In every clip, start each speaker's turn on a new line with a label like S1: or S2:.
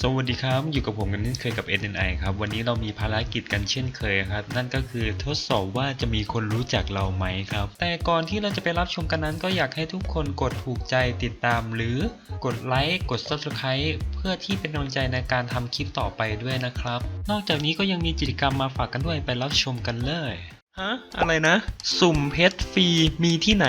S1: สวัสดีครับ อยู่กับผมกันนี่เคยกับ SNI ครับ วันนี้เรามีภารกิจกันเช่นเคยครับ นั่นก็คือทดสอบว่าจะมีคนรู้จักเราไหมครับ แต่ก่อนที่เราจะไปรับชมกันนั้น ก็อยากให้ทุกคนกดถูกใจติดตาม หรือกดไลค์กด Subscribe เพื่อที่เป็นกำลังใจในการทำคลิปต่อไปด้วยนะครับ นอกจากนี้ก็ยังมีกิจกรรมมาฝากกันด้วยไปรับชมกันเลยฮะอะไรนะ สุ่มเพชรฟรีมีที่ไหน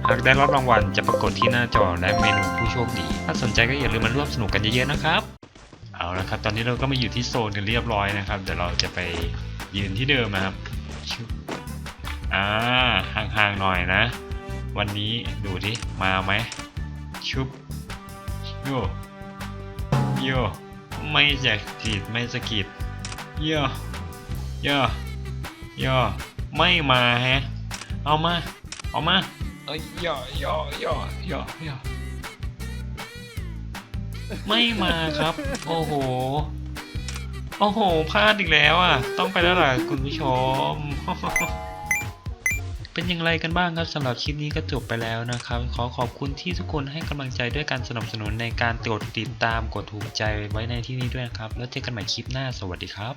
S1: หากได้รับรางวัลจะปรากฏที่หน้าจอและเมนูผู้โชคดี ถ้าสนใจก็อย่าลืมมาร่วมสนุกกันเยอะๆนะครับเอาละครับ ตอนนี้เราก็มาอยู่ที่โซนกันเรียบร้อยนะครับ เดี๋ยวเราจะไปยืนที่เดิมนะครับชุบอ่าห่างๆหน่อยนะ วันนี้ดูดิมาไหมชุบโยโยไม่จะกีดไม่สะกิดโยโยโยไม่มาแฮะเอามา เอามา อ้ยย่อย่อย่อย่อย่อไม่มาครับ โอ้โห โอ้โหพลาดอีกแล้วอะ ต้องไปแล้วล่ะคุณผู้ชม เป็นอย่างไรกันบ้างครับสำหรับคลิปนี้ก็จบไปแล้วนะครับ ขอขอบคุณที่ทุกคนให้กำลังใจด้วยการสนับสนุนในการกดติดตามกดถูกใจไว้ในที่นี้ด้วยนะครับ แล้วเจอกันใหม่คลิปหน้าสวัสดีครับ